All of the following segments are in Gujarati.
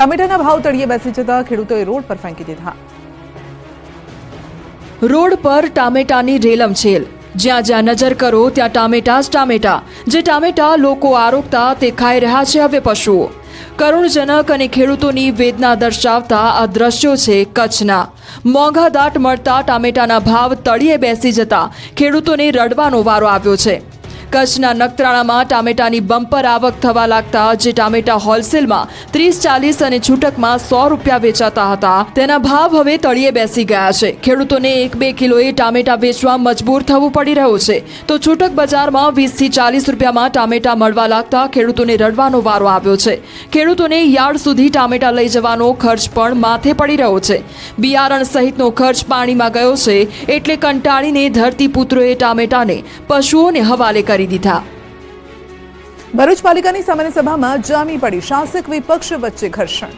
ટામેટાના ભાવ તળિયે બેસી જતા ખેડૂતોએ રોડ પર ફેંકી દીધા. રોડ પર ટામેટાની રેલમછેલ જ્યાં જ્યાં નજર કરો ત્યાં ટામેટા જ ટામેટા. જે ટામેટા લોકો આરોગતા તે ખાઈ રહ્યા છે હવે પશુઓ કરુણજનક અને ખેડૂતોની વેદના દર્શાવતા આ દ્રશ્યો છે કચ્છના. મોંઘા દાટ મળતા ટામેટાના ભાવ તળિયે બેસી જતા ખેડૂતોને રડવાનો વારો આવ્યો છે. કચ્છના નખત્રાણામાં ટામેટાની બમ્પર આવક થવા લાગતા જે ટામેટા હોલસેલમાં ત્રીસ, ચાલીસ અને છૂટકમાં સો રૂપિયા વેચાતા હતા. તેના ભાવ હવે તળિયે બેસી ગયા છે. ખેડૂતોને એક બે કિલોએ ટામેટા વેચવા મજબૂર થવું પડી રહ્યું છે. તો છૂટક બજારમાં વીસથી ચાલીસ રૂપિયામાં ટામેટા મળવા લાગતા ખેડૂતોને રડવાનો વારો આવ્યો છે. ખેડૂતોને યાર્ડ સુધી ટામેટા લઈ જવાનો ખર્ચ પણ માથે પડી રહ્યો છે. બિયારણ સહિતનો ખર્ચ પાણીમાં ગયો છે. એટલે કંટાળીને ધરતીપુત્રોએ ટામેટાને પશુઓને હવાલે કરી દીધા ભરૂચ પાલિકાની સામાન્ય સભામાં જામી પડી શાસક વિપક્ષ વચ્ચે ઘર્ષણ.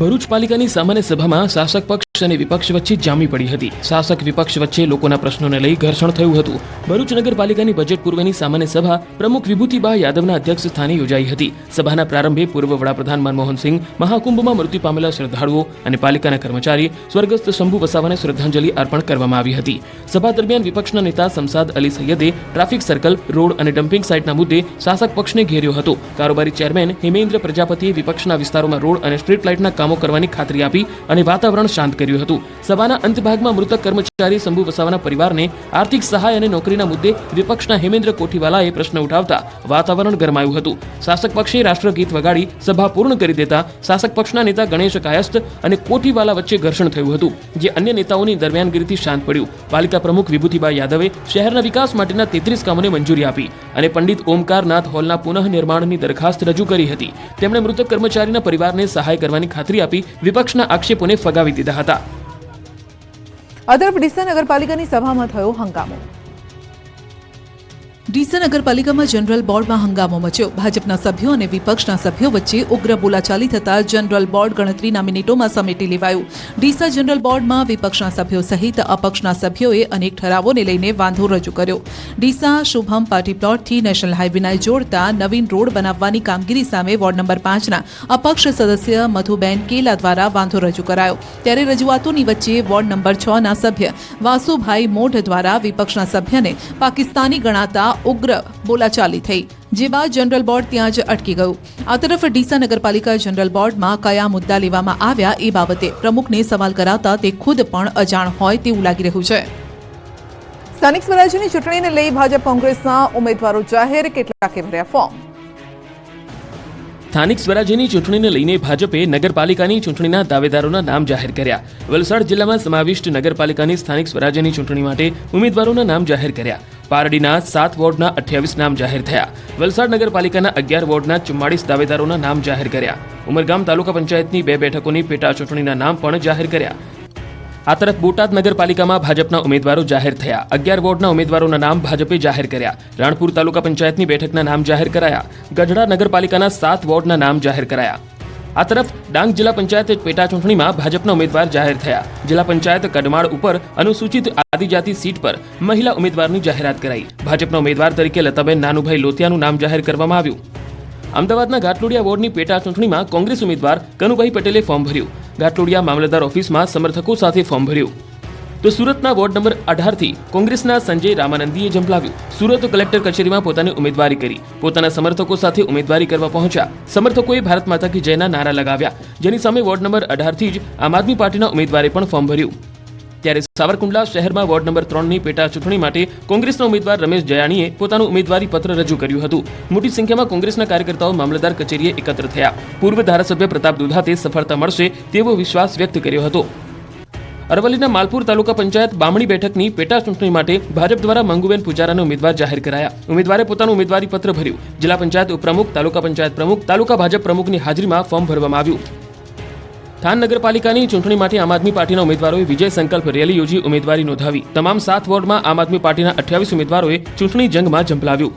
ભરૂચ પાલિકાની સામાન્ય સભામાં શાસક પક્ષ અને વિપક્ષ વચ્ચે જામી પડી હતી. શાસક વિપક્ષ વચ્ચે લોકોના પ્રશ્નોને લઈ ઘર્ષણ થયું હતું. ભરૂચ નગરપાલિકાની બજેટ પૂર્વેની સામાન્ય સભા પ્રમુખ વિભૂતિબા યાદવના અધ્યક્ષ સ્થાને યોજાઈ હતી. સભાના પ્રારંભે પૂર્વ વડાપ્રધાન મનમોહનસિંહ, મહાકુંભમાં મૃત્યુ પામેલા શ્રદ્ધાળુઓ અને પાલિકાના કર્મચારી સ્વર્ગસ્થ શંભુ વસાવાને શ્રદ્ધાંજલિ અર્પણ કરવામાં આવી હતી. સભા દરમિયાન વિપક્ષના નેતા સમસાદ અલી સૈયદે ટ્રાફિક સર્કલ, રોડ અને ડમ્પિંગ સાઇટના મુદ્દે શાસક પક્ષને ઘેર્યો હતો. કારોબારી ચેરમેન હિમેન્દ્ર પ્રજાપતિએ વિપક્ષના વિસ્તારોમાં રોડ અને સ્ટ્રીટ લાઇટના કામો કરવાની ખાતરી આપી અને વાતાવરણ શાંત કર્યું હતું. સભાના અંતભાગમાં મૃતક કર્મચારી શંભુ વસાવાના પરિવારને આર્થિક સહાય અને નોકરીના મુદ્દે વિપક્ષના હેમેન્દ્ર કોઠીવાલાએ પ્રશ્ન ઉઠાવતા વાતાવરણ ગરમાયું હતું. શાસક પક્ષે રાષ્ટ્રગીત વગાડી સભા પૂર્ણ કરી દેતા શાસક પક્ષના નેતા ગણેશ કાયસ્થ અને કોઠીવાલા વચ્ચે ઘર્ષણ થયું હતું, જે અન્ય નેતાઓની દરમિયાનગીરીથી શાંત પડ્યું. પાલિકા પ્રમુખ વિભૂતિબા યાદવે શહેરના વિકાસ માટેના તેત્રીસ કામોને મંજૂરી આપી અને પંડિત ઓમકારનાથ હોલના પુનઃનિર્માણની દરખાસ્ત રજૂ કરી હતી. તેમણે મૃતક કર્મચારીના પરિવારને સહાય કરવાની ખાતરી આપી વિપક્ષના આક્ષેપોને ફગાવી દીધા હતા. તરફ ડીસા નગરપાલિકાની સભામાં થયો હંગામો. ડીસા નગરપાલિકામાં જનરલ બોર્ડમાં હંગામો મચ્યો. ભાજપના સભ્યો અને વિપક્ષના સભ્યો વચ્ચે ઉગ્ર બોલાચાલી થતા જનરલ બોર્ડ ગણતરીના મિનિટોમાં સમેટી લેવાયું. ડીસા જનરલ બોર્ડમાં વિપક્ષના સભ્યો સહિત અપક્ષના સભ્યોએ અનેક ઠરાવોને લઈને વાંધો રજૂ કર્યો. ડીસા શુભમ પાર્ટી પ્લોટથી નેશનલ હાઈવેને જોડતા નવીન રોડ બનાવવાની કામગીરી સામે વોર્ડ નંબર પાંચના અપક્ષ સદસ્ય મધુબેન કેલા દ્વારા વાંધો રજૂ કરાયો. ત્યારે રજૂઆતોની વચ્ચે વોર્ડ નંબર છના સભ્ય વાસુભાઈ મોઢ દ્વારા વિપક્ષના સભ્યને પાકિસ્તાની ગણાતા ઉગ્ર બોલાચાલી થઈ. જે બાદ જનરલ બોર્ડ ત્યાં જ અટકી ગયું. આ તરફ ડીસા નગરપાલિકા જનરલ બોર્ડમાં કયા મુદ્દા લેવામાં આવ્યા એ બાબતે પ્રમુખને સવાલ કરાતા તે ખુદ પણ અજાણ હોય તેવું લાગી રહ્યું છે. સ્થાનિક સ્વરાજ્યની ચૂંટણીને લઈ ભાજપ કોંગ્રેસના ઉમેદવારો જાહેર કેટલાકે ભર્યા ફોર્મ સ્થાનિક સ્વરાજ્યની ચૂંટણીને લઈને ભાજપે નગરપાલિકાની ચૂંટણીના દાવેદારોના નામ જાહેર કર્યા. વલસાડ જિલ્લામાં સમાવિષ્ટ નગરપાલિકાની સ્થાનિક સ્વરાજ્યની ચૂંટણી માટે ઉમેદવારોના નામ જાહેર કર્યા. પારડીના સાત વોર્ડના અઠ્યાવીસ નામ જાહેર થયા. વલસાડ નગરપાલિકાના અગિયાર વોર્ડના ચુમ્માળીસ દાવેદારોના નામ જાહેર કર્યા. ઉમરગામ તાલુકા પંચાયતની બે બેઠકોની પેટા ચૂંટણીના નામ પણ જાહેર કર્યા. આ તરફ બોટાદ નગરપાલિકામાં ભાજપના ઉમેદવારો જાહેર થયા. અગિયાર વોર્ડના ઉમેદવારોના નામ ભાજપે જાહેર કર્યા. રાણપુર તાલુકા પંચાયતની બેઠકના નામ જાહેર કરાયા. ગઢડા નગરપાલિકાના સાત વોર્ડના નામ જાહેર કરાયા. આ તરફ ડાંગ જિલ્લા પંચાયત પેટા ચૂંટણીમાં ભાજપના ઉમેદવાર જાહેર થયા. જિલ્લા પંચાયત કડમાળ ઉપર અનુસૂચિત આદિજાતિ સીટ પર મહિલા ઉમેદવારની જાહેરાત કરાઈ. ભાજપના ઉમેદવાર તરીકે લતાબેન નાનુભાઈ લોતિયાનું નામ જાહેર કરવામાં આવ્યું. અમદાવાદના ઘાટલોડિયા વોર્ડની પેટા ચૂંટણીમાં કોંગ્રેસ ઉમેદવાર કનુભાઈ પટેલે ફોર્મ ભર્યું. ઘાટલોડિયા મામલતદાર ઓફિસમાં સમર્થકો સાથે ફોર્મ ભર્યું. તો સુરતના વોર્ડ નંબર અઢારથી કોંગ્રેસના સંજય રામાનંદીએ ઝંપલાવ્યું. સુરત કલેક્ટર કચેરીમાં પોતાની ઉમેદવારી કરી. પોતાના સમર્થકો સાથે ઉમેદવારી કરવા પહોંચ્યા. સમર્થકોએ ભારત માતા કી જયના નારા લગાવ્યા. જેની સામે વોર્ડ નંબર અઢારથી જ આમ આદમી પાર્ટીના ઉમેદવારે પણ ફોર્મ ભર્યું. ત્યારે સાવરકુંડલા શહેરમાં વોર્ડ નંબર ત્રણની પેટા ચૂંટણી માટે કોંગ્રેસના ઉમેદવાર રમેશ જયાણીએ પોતાનું ઉમેદવારી પત્ર રજૂ કર્યું હતું. મોટી સંખ્યામાં કોંગ્રેસના કાર્યકર્તાઓ મામલતદાર કચેરીએ એકત્ર થયા. પૂર્વ ધારાસભ્ય પ્રતાપ દુધાતે સફળતા મળશે તેવો વિશ્વાસ વ્યક્ત કર્યો હતો. અરવલ્લીના માલપુર તાલુકા પંચાયત બામણી બેઠકની પેટા ચૂંટણી માટે ભાજપ દ્વારા મંગુબેન પુજારાને ઉમેદવાર જાહેર કરાયા. ઉમેદવારે પોતાનું ઉમેદવારી પત્ર ભર્યું. જિલ્લા પંચાયત ઉપપ્રમુખ, તાલુકા પંચાયત પ્રમુખ, તાલુકા ભાજપ પ્રમુખની હાજરીમાં ફોર્મ ભરવામાં આવ્યું. થાન નગરપાલિકાની ચૂંટણી માટે આમ આદમી પાર્ટીના ઉમેદવારોએ વિજય સંકલ્પ રેલી યોજી ઉમેદવારી નોંધાવી. તમામ સાત વોર્ડમાં આમ આદમી પાર્ટીના અઠ્યાવીસ ઉમેદવારોએ ચૂંટણી જંગમાં ઝંપલાવ્યું.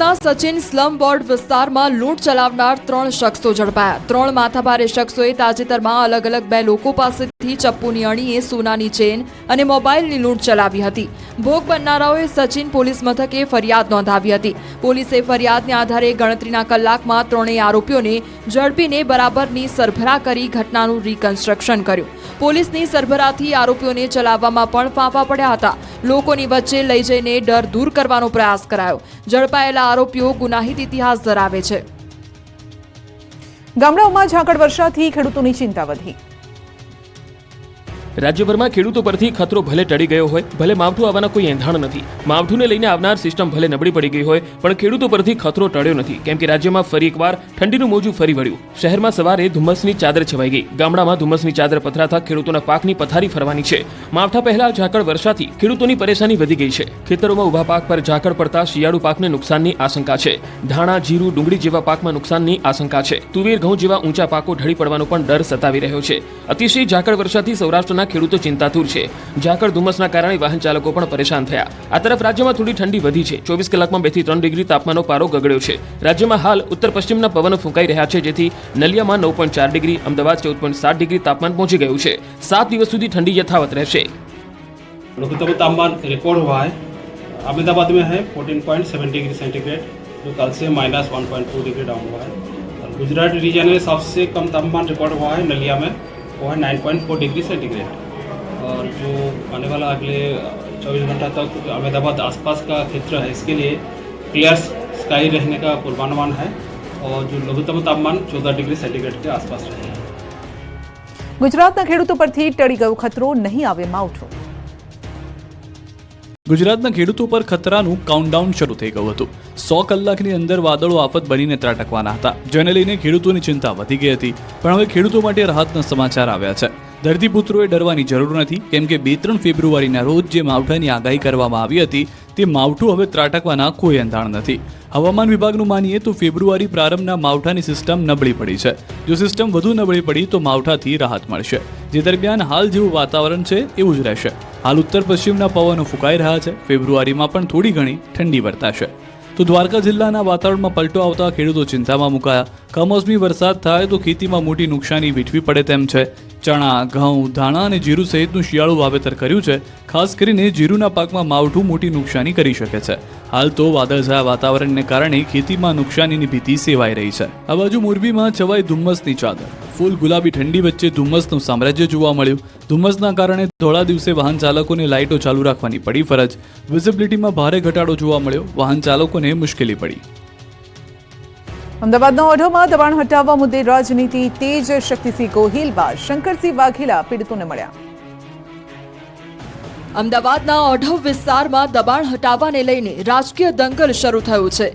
ના સચિન સ્લમ બોર્ડ વિસ્તારમાં લૂંટ ચલાવનાર ત્રણ શખ્સો ઝડપાયા. ત્રણ માથાભારે શખ્સોએ તાજેતરમાં અલગ અલગ બે લોકો પાસેથી ચપ્પુની અણીએ સોનાની ચેન અને મોબાઈલની લૂંટ ચલાવી હતી. ભોગ બનનારાઓએ સચિન પોલીસ મથકે ફરિયાદ નોંધાવી હતી. પોલીસે ફરિયાદને આધારે ગણતરીના કલાકમાં ત્રણેય આરોપીઓને ઝડપીને બરાબરની સરભરા કરી ઘટનાનું રિકન્સ્ટ્રક્શન કર્યું. પોલીસની સરભરાથી આરોપીઓને ચલાવવામાં પણ ફાંફા પડ્યા હતા. લોકોની વચ્ચે લઈ જઈને ડર દૂર કરવાનો પ્રયાસ કરાયો. ઝડપાયેલા આરોપીઓ ગુનાહિત ઇતિહાસ ધરાવે છે. ગામડાઓમાં ઝાકળ વર્ષાથી ખેડૂતોની ચિંતા વધી. રાજ્યભરમાં ખેડૂતો પરથી ખતરો ભલે ટળી ગયો હોય, ભલે માવઠું આવવાના કોઈ એંધાણ નથી. માવઠુંને લઈને આવનાર સિસ્ટમ ભલે નબળી પડી ગઈ હોય, પણ ખેડૂતો પરથી ખતરો ટળ્યો નથી. કેમ કે રાજ્યમાં ફરી એકવાર ઠંડીનું મોજું ફરી વળ્યું. શહેરમાં સવારે ધુમ્મસની ચાદર છવાઈ ગઈ. ગામડામાં ધુમ્મસની ચાદર પથરાતા ખેડૂતોના પાકની પથારી ફરવાની છે. માવઠા પહેલા ઝાકળ વર્ષાથી ખેડૂતોની પરેશાની વધી ગઈ છે. ખેતરોમાં ઊભા પાક પર ઝાકળ પડતા શિયાળુ પાકને નુકસાનની આશંકા છે. ધાણા, જીરું, ડુંગળી જેવા પાકમાં નુકસાનની આશંકા છે. તુવેર, ઘઉં જેવા ઊંચા પાકો ઢળી પડવાનો પણ ડર સતાવી રહ્યો છે. અતિશય ઝાકળ વર્ષાથી સૌરાષ્ટ્રના ખેડૂતો ચિંતાતુર છે ઝાકળ ધુમ્મસના કારણે વાહન ચાલકો પણ પરેશાન થયા આ તરફ રાજ્યમાં થોડી ઠંડી વધી છે ચોવીસ કલાકમાં બે થી ત્રણ ડિગ્રી તાપમાનનો પારો ગગડ્યો છે રાજ્યમાં હાલ ઉત્તર પશ્ચિમના પવનો ફૂંકાઈ રહ્યા છે જેથી નલિયામાં નવ પોઈન્ટ ચાર ડિગ્રી અમદાવાદ ચૌદ પોઈન્ટ સાત ડિગ્રી તાપમાન પહોંચી ગયું છે સાત દિવસ સુધી ઠંડી યથાવત રહેશે लघुत्तम तापमान रिकॉर्ड हुआ है अहमदाबाद में है 14.7 डिग्री सेंटीग्रेड जो कल से माइनस 1.2 डिग्री डाउन हुआ है और गुजरात रीजन में सबसे कम तापमान रिकॉर्ड हुआ है नलिया में वो है 9.4 डिग्री सेंटीग्रेड और जो आने वाला अगले 24 घंटा तक अहमदाबाद आसपास का क्षेत्र है इसके लिए क्लियर स्काई रहने का पूर्वानुमान है और जो लघुत्तम तापमान 14 डिग्री सेंटीग्रेड के आसपास रहेगा ગુજરાતના ખેડૂતો પરથી ટળી ગયો ખતરો નહીં આવે માવઠું ગુજરાતના ખેડૂતો પર ખતરાનું કાઉન્ટડાઉન શરૂ થઈ ગયું હતું. સો કલાકની અંદર વાદળો આફત બનીને ત્રાટકવાના હતા. જેને લઈને ખેડૂતોની ચિંતા વધી ગઈ હતી. પણ હવે ખેડૂતો માટે રાહતના સમાચાર આવ્યા છે. ધરતીપુત્રોએ ડરવાની જરૂર નથી, કેમ કે બે ત્રણ ફેબ્રુઆરીના રોજ જે માવઠાની આગાહી કરવામાં આવી હતી, તે માવઠું હવે ત્રાટકવાના કોઈ અંધાણ નથી. હવામાન વિભાગનું માનીએ તો ફેબ્રુઆરી પ્રારંભના માવઠાની સિસ્ટમ નબળી પડી છે. જો સિસ્ટમ વધુ નબળી પડી તો માવઠાથી રાહત મળશે. જે દરમિયાન હાલ જેવું વાતાવરણ છે, એવું જ રહેશે. હાલ ઉત્તર પશ્ચિમના પવનો ફૂંકાઈ રહ્યા છે, ફેબ્રુઆરીમાં પણ થોડી ઘણી ઠંડી વર્તાશે. તો દ્વારકા જિલ્લાના વાતાવરણમાં પલટો આવતા ખેડૂતો ચિંતામાં મુકાયા. કમોસમી વરસાદ થાય તો ખેતીમાં મોટી નુકસાની વેઠવી પડે તેમ છે. ચણા, ઘઉં, ધાણા અને જીરું સહિતનું શિયાળુ વાવેતર કર્યું છે. ખાસ કરીને જીરુના પાકમાં માવઠું મોટી નુકસાની કરી શકે છે. હાલ તો વાદળછાયા વાતાવરણને કારણે ખેતીમાં નુકસાનીની ભીતિ સેવાઈ રહી છે. આ બાજુ મોરબીમાં છવાઈ ધુમ્મસની ચાદર. ફૂલ ગુલાબી ઠંડી વચ્ચે ધુમ્મસનું સામ્રાજ્ય જોવા મળ્યું. ધુમ્મસના કારણે ધોળા દિવસે વાહન ચાલકોને લાઇટો ચાલુ રાખવાની પડી ફરજ. વિઝિબિલિટીમાં ભારે ઘટાડો જોવા મળ્યો. વાહન ચાલકોને મુશ્કેલી પડી. અમદાવાદના ઓઢવમાં દબાણ હટાવવા મુદ્દે રાજનીતિ તેજ શક્તિસિંહ ગોહિલ બાદ શંકરસિંહ વાઘેલા પીડિતોને મળ્યા. અમદાવાદના ઓઢવ વિસ્તારમાં દબાણ હટાવવાને લઈને રાજકીય દંગલ શરૂ થયું છે.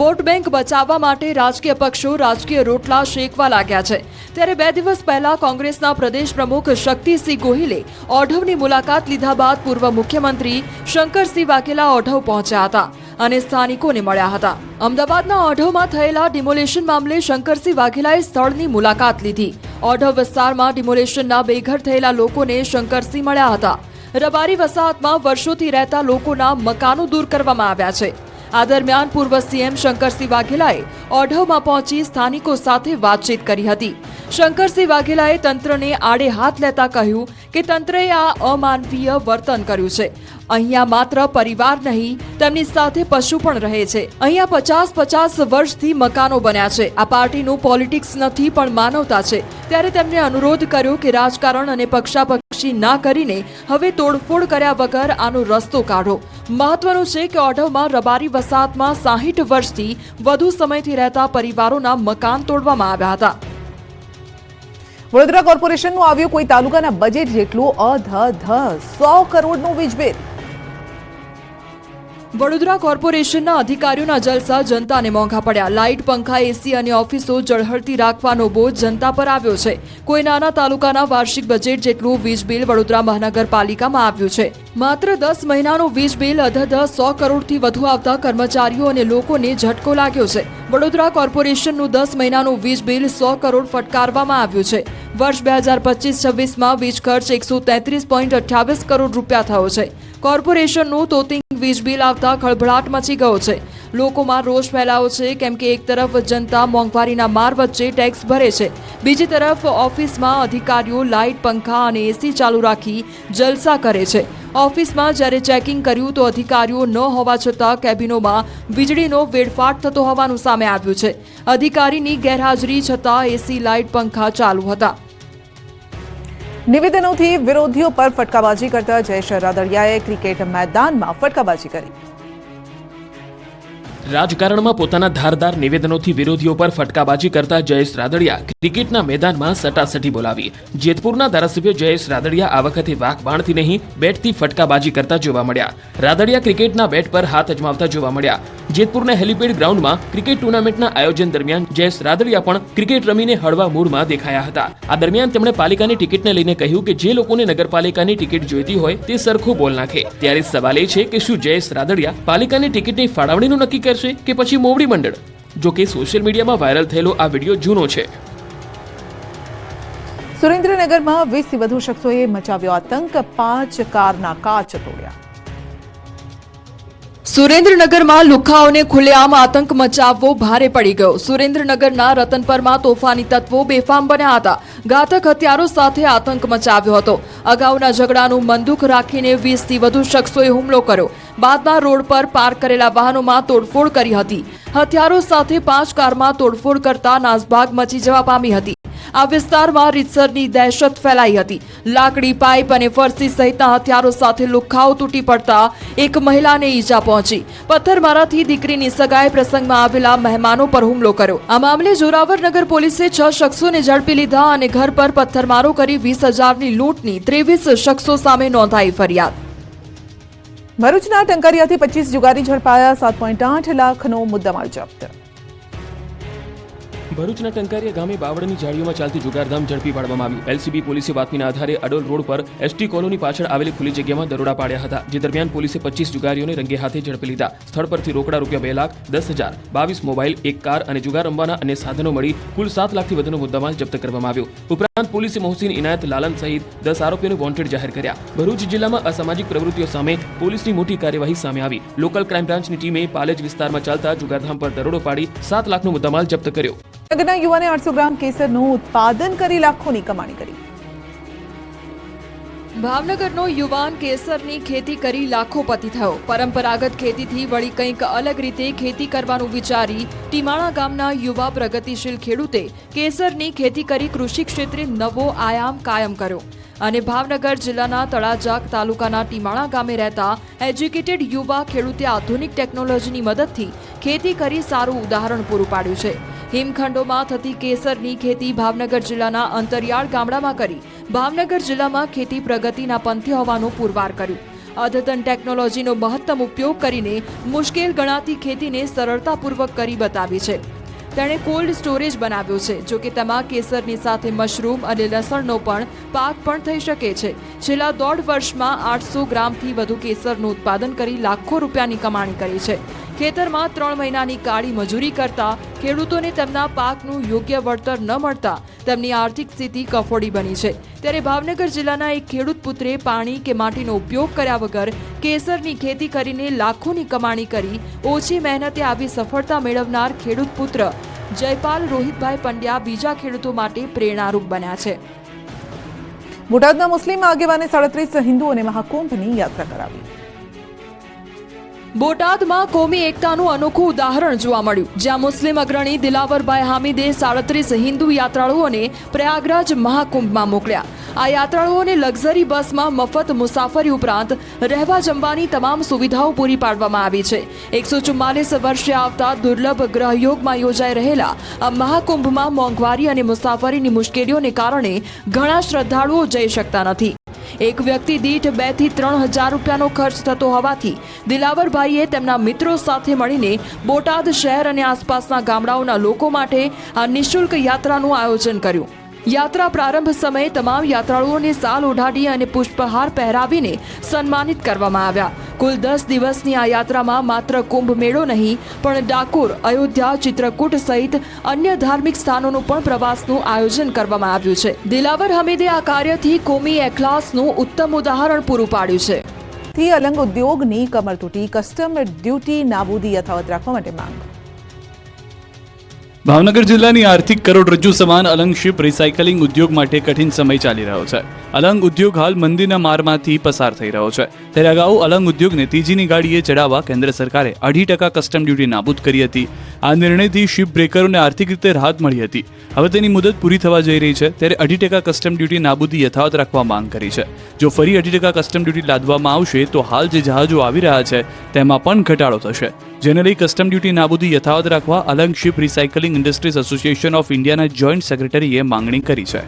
વોટ બેંક બચાવવા માટે રાજકીય પક્ષો રાજકીય રોટલા શેકવા લાગ્યા છે. ત્યારે બે દિવસ પહેલા કોંગ્રેસના પ્રદેશ પ્રમુખ શક્તિસિંહ ગોહિલે ઓઢવની મુલાકાત લીધા બાદ પૂર્વ મુખ્યમંત્રી શંકરસિંહ વાઘેલા ઓઢવ પહોંચ્યા હતા. અને સ્થાનિકોને મળ્યા હતા. અમદાવાદના ઓઢવમાં થયેલા ડિમોલેશન મામલે શંકરસિંહ વાઘેલાએ સ્થળની મુલાકાત લીધી. ઓઢવ વિસ્તારમાં ડિમોલેશનના બેઘર થયેલા લોકોને શંકરસિંહ મળ્યા હતા. રબારી વસાહતમાં વર્ષોથી રહેતા લોકોના મકાનો દૂર કરવામાં આવ્યા છે. આ દરમિયાન પૂર્વ સીએમ શંકરસિંહ વાઘેલાએ ઓઢવમાં પહોંચી સ્થાનિકો સાથે વાતચીત કરી હતી. શંકરસિંહ વાઘેલાએ તંત્રને આડે હાથ લેતા કહ્યું કે તંત્રએ આ અમાનવીય વર્તન કર્યું છે. અહીંયા માત્ર પરિવાર નહીં, તેમની સાથે પશુ પણ રહે છે. અહીંયા પચાસ પચાસ વર્ષથી મકાનો બન્યા છે. આ પાર્ટીનું પોલિટિક્સ નથી પણ માનવતા છે. ત્યારે તેમણે અનુરોધ કર્યો કે રાજકારણ અને પક્ષાપક્ષી ના કરીને હવે તોડફોડ કર્યા વગર આનો રસ્તો કાઢો. મહત્વનું છે કે ઓઢવમાં રબારી વસાહતમાં સાહીઠ વર્ષથી વધુ સમયથી રહેતા પરિવારોના મકાન તોડવામાં આવ્યા હતા. વડોદરા કોર્પોરેશનનું આવ્યું કોઈ તાલુકાના બજેટ જેટલું અધ ધ સો કરોડનું વીજ બિલ વડોદરા કોર્પોરેશનના અધિકારીઓના જલસા જનતાને મોંઘા પડ્યા. લાઇટ, પંખા એસી અને ઓફિસો જળહળતી રાખવાનો બોજ જનતા પર આવ્યો છે. કોઈ નાના તાલુકાના વાર્ષિક બજેટ જેટલું વીજ બિલ વડોદરા મહાનગરપાલિકામાં આવ્યું છે. માત્ર દસ મહિનાનું વીજ બિલ અધધ સો કરોડથી વધુ આવતા કર્મચારીઓ અને લોકોને ઝટકો લાગ્યો છે. વડોદરા કોર્પોરેશનનું દસ મહિનાનું વીજ બિલ સો કરોડ ફટકારવામાં આવ્યું છે. વર્ષ બે હજાર પચીસ છવ્વીસમાં વીજ ખર્ચ એકસો તેત્રીસ પોઈન્ટ અઠ્યાવીસ કરોડ રૂપિયા થયો છે. કોર્પોરેશનનું તોતિંગ વીજ બિલ આવતા ખળભળાટ મચી ગયો છે. લોકોમાં રોષ ફેલાયો છે, કેમ કે એક તરફ જનતા મોંઘવારીના માર વચ્ચે ટેક્સ ભરે છે. બીજી તરફ ઓફિસમાં અધિકારીઓ લાઇટ, પંખા અને એસી ચાલુ રાખી જલસા કરે છે. ઓફિસમાં જ્યારે ચેકિંગ કર્યું તો અધિકારીઓ ન હોવા છતાં કેબિનોમાં વીજળીનો વેડફાટ થતો હોવાનું સામે આવ્યું છે. અધિકારીની ગેરહાજરી છતાં એસી લાઇટ, પંખા ચાલુ હતા. નિવેદનોથી વિરોધીઓ પર ફટકાબાજી કરતા જયેશ રાદડિયાએ ક્રિકેટ મેદાનમાં ફટકાબાજી કરી. રાજકારણમાં પોતાના ધારદાર નિવેદનોથી વિરોધીઓ પર ફટકાબાજી કરતા જયેશ રાદડિયા ક્રિકેટના મેદાનમાં સટાસટી બોલાવી. જેતપુરના ધારાસભ્ય જયેશ રાદડિયા આ વખતે વાકબાણથી નહીં, બેટથી ફટકાબાજી કરતા જોવા મળ્યા. રાદડિયા ક્રિકેટના બેટ પર હાથ અજમાવતા જોવા મળ્યા. જેતપુરના હેલિપેડ ગ્રાઉન્ડમાં ક્રિકેટ ટુર્નામેન્ટના આયોજન દરમિયાન જયેશ રાદડિયા પણ ક્રિકેટ રમીને હળવા મૂડમાં દેખાયા હતા. આ દરમિયાન તેમણે પાલિકાની ટિકિટને લઈને કહ્યું કે જે લોકોને નગરપાલિકાની ટિકિટ જોઈતી હોય તે સરખું બોલ નાખે. ત્યારે સવાલ એ છે કે શું જયેશ રાદડિયા પાલિકાની ટિકિટની ફાળવણીનું નક્કી કરશે કે પછી મોવડી મંડળ જો કે સોશિયલ મીડિયામાં વાયરલ થયેલો આ વીડિયો જૂનો છે. સુરેન્દ્રનગરમાં વીસથી વધુ શખ્સોએ મચાવ્યો આતંક પાંચ કારના કાચ તોડ્યા. સુરેન્દ્રનગરમાં લુખાઓને ખુલ્લેઆમ આતંક મચાવવો ભારે પડી ગયો. સુરેન્દ્રનગરના રતનપરમાં તોફાની તત્વો બેફામ બન્યા હતા. ઘાતક હથિયારો સાથે આતંક મચાવ્યો હતો. અગાઉના ઝઘડાનું બંદૂક રાખીને વીસથી વધુ શખ્સોએ હુમલો કર્યો. બાદમાં રોડ પર પાર્ક કરેલા વાહનોમાં તોડફોડ કરી હતી. હથિયારો સાથે પાંચ કારમાં તોડફોડ કરતા નાસભાગ મચી જવા પામી હતી. આ વિસ્તારમાં રીતસરની દહેશત ફેલાઈ હતી. લાકડી, પાઇપ અને ફરસી સહિતના હથિયારો સાથે લુખાઓ તૂટી પડતા એક મહિલાને ઈજા પહોંચી. પથ્થરમારાથી દીકરીની સગાઈ પ્રસંગમાં આવેલા મહેમાનો પર હુમલો કર્યો. આ મામલે જોરાવરનગર પોલીસે છ શખ્સોને ઝડપી લીધા અને ઘર પર પથ્થરમારો કરી વીસ હજારની લૂંટની ત્રેવીસ શખ્સો સામે નોંધાઈ ફરિયાદ. ભરૂચના ટંકારિયાથી પચીસ જુગારી ઝડપાયા, સાત પોઈન્ટ આઠ લાખનો મુદ્દામાલ જપ્ત. ભરૂચના ટંકારિયા ગામે બાવળની જાળીઓમાં ચાલતી જુગારધામ ઝડપી પાડવામાં આવ્યું એલસીબી પોલીસે બાતમીના આધારે અડોલ રોડ પર એસટી કોલોની પાછળ આવેલી ખુલ્લી જગ્યામાં દરોડા પાડ્યા હતા. જે દરમિયાન પોલીસે પચીસ જુગારીઓને રંગે હાથે ઝડપી લીધા. સ્થળ પરથી રોકડા રૂપિયા બે લાખ, દસ હજાર, બાવીસ મોબાઈલ, એક કાર અને જુગાર રમવાના અન્ય સાધનો મળી કુલ સાત લાખથી વધુનો મુદ્દામાલ જપ્ત કરવામાં આવ્યો. ઉપરાંત પોલીસે મોહસિન ઇનાયત, લાલન સહિત દસ આરોપીઓને વોન્ટેડ જાહેર કર્યા. ભરૂચ જિલ્લામાં અસામાજિક પ્રવૃત્તિઓ સામે પોલીસની મોટી કાર્યવાહી સામે આવી. લોકલ ક્રાઇમ બ્રાન્ચની ટીમે પાલેજ વિસ્તારમાં ચાલતા જુગારધામ પર દરોડો પાડી સાત લાખનો મુદ્દામાલ જપ્ત કર્યો. નગરના યુવાને આઠસો ગ્રામ કેસરનું ઉત્પાદન કરી લાખોની કમાણી કરી. ભાવનગરનો યુવાન કેસરની ખેતી કરી લાખોપતિ થયો. પરંપરાગત ખેતીથી વળી કંઈક અલગ રીતે ખેતી કરવાનું વિચારી ટીમાણા ગામના યુવા પ્રગતિશીલ ખેડૂતે કેસરની ખેતી કરી કૃષિ ક્ષેત્રે નવો આયામ કાયમ કર્યો. અને ભાવનગર જિલ્લાના તળાજાક તાલુકાના ટીમાણા ગામે રહેતા એજ્યુકેટેડ યુવા ખેડૂતે આધુનિક ટેકનોલોજીની મદદથી ખેતી કરી સારું ઉદાહરણ પૂરું પાડ્યું છે. હિમખંડોમાં થતી કેસરની ખેતી ભાવનગર જિલ્લાના અંતરિયાળ ગામડામાં કરી ભાવનગર જિલ્લામાં ખેતી પ્રગતિના પંથે હોવાનું પુરવાર કર્યું. અદ્યતન ટેકનોલોજીનો મહત્તમ ઉપયોગ કરીને મુશ્કેલ ગણાતી ખેતીને સરળતાપૂર્વક કરી બતાવી છે. તેણે કોલ્ડ સ્ટોરેજ બનાવ્યો છે, જો કે તેમાં કેસરની સાથે મશરૂમ અને લસણનો પણ પાક પણ થઈ શકે છે. છેલ્લા દોઢ વર્ષમાં આઠસો ગ્રામથી વધુ કેસરનું ઉત્પાદન કરી લાખો રૂપિયાની કમાણી કરી છે. ખેતરમાં ત્રણ મહિનાની કાળી મજૂરી કરતા ખેડૂતોને તેમના પાકનું યોગ્ય વળતર ન મળતા તેમની આર્થિક સ્થિતિ કફોડી બની છે. ત્યારે ભાવનગર જિલ્લાના એક ખેડૂત પુત્રે પાણી કે માટીનો ઉપયોગ કર્યા વગર કેસરની ખેતી કરીને લાખોની કમાણી કરી, ઓછી મહેનતે આવી સફળતા મેળવનાર ખેડૂત પુત્ર જયપાલ રોહિતભાઈ પંડ્યા બીજા ખેડૂતો માટે પ્રેરણારૂપ બન્યા છે. બોટાદના મુસ્લિમ આગેવાને સાડત્રીસ હિન્દુઓને મહાકુંભની યાત્રા કરાવી. બોટાદમાં કોમી એકતાનું અનોખું ઉદાહરણ જોવા મળ્યું. જ્યાં મુસ્લિમ અગ્રણી દિલાવરભાઈ હામિદે સાડત્રીસ હિન્દુ યાત્રાળુઓને પ્રયાગરાજ મહાકુંભમાં મોકલ્યા. આ યાત્રાળુઓને લક્ઝરી બસમાં મફત મુસાફરી ઉપરાંત રહેવા જમવાની તમામ સુવિધાઓ પૂરી પાડવામાં આવી છે. એકસો ચુમ્માલીસ વર્ષે આવતા દુર્લભ ગ્રહયોગમાં યોજાઈ રહેલા આ મહાકુંભમાં મોંઘવારી અને મુસાફરીની મુશ્કેલીઓને કારણે ઘણા શ્રદ્ધાળુઓ જઈ શકતા નથી. એક વ્યક્તિ દીઠ બેથી ત્રણ હજાર રૂપિયાનો ખર્ચ થતો હોવાથી દિલાવરભાઈએ તેમના મિત્રો સાથે મળીને બોટાદ શહેર અને આસપાસના ગામડાઓના લોકો માટે આ નિઃશુલ્ક યાત્રાનું આયોજન કર્યું. યાત્રા પ્રારંભ સમયે તમામ યાત્રાળુઓને સાલ ઓઢાડી અને પુષ્પહાર પહેરાવીને સન્માનિત કરવામાં આવ્યા. કુલ દસ દિવસની આ યાત્રામાં માત્ર કુંભ મેળો નહીં, પણ ડાકોર, અયોધ્યા, ચિત્રકૂટ સહિત અન્ય ધાર્મિક સ્થાનોનું પણ પ્રવાસનું આયોજન કરવામાં આવ્યું છે. દિલાવર હમીદે આ કાર્યથી કોમી એખલાસનું ઉત્તમ ઉદાહરણ પૂરું પાડ્યું છે. થી અલંગ ઉદ્યોગની કમર તૂટી, કસ્ટમ ડ્યુટી નાબૂદી યથાવત રાખવા માટે માંગ. ભાવનગર જિલ્લાની આર્થિક કરોડરજ્જુ સમાન અલંગ શિપ રિસાયકલિંગ ઉદ્યોગ માટે કઠિન સમય ચાલી રહ્યો છે. અલંગ ઉદ્યોગ હાલ મંદીના મારમાંથી પસાર થઈ રહ્યો છે. ત્યારે અગાઉ અલંગ ઉદ્યોગને ત્રીજીની ગાડીએ ચડાવવા કેન્દ્ર સરકારે અઢી ટકા કસ્ટમ ડ્યુટી નાબૂદ કરી હતી. આ નિર્ણયથી શિપ બ્રેકરોને આર્થિક રીતે રાહત મળી હતી. હવે તેની મુદત પૂરી થવા જઈ રહી છે ત્યારે અઢી ટકા કસ્ટમ ડ્યુટી નાબૂદી યથાવત રાખવા માંગ કરી છે. જો ફરી અઢી ટકા કસ્ટમ ડ્યુટી લાદવામાં આવશે તો હાલ જે જહાજો આવી રહ્યા છે તેમાં પણ ઘટાડો થશે. જેને લઈ કસ્ટમ ડ્યુટી નાબૂદી યથાવત રાખવા Alang ship recycling industries association of ઇન્ડિયાના જોઈન્ટ સેક્રેટરીએ માંગણી કરી છે.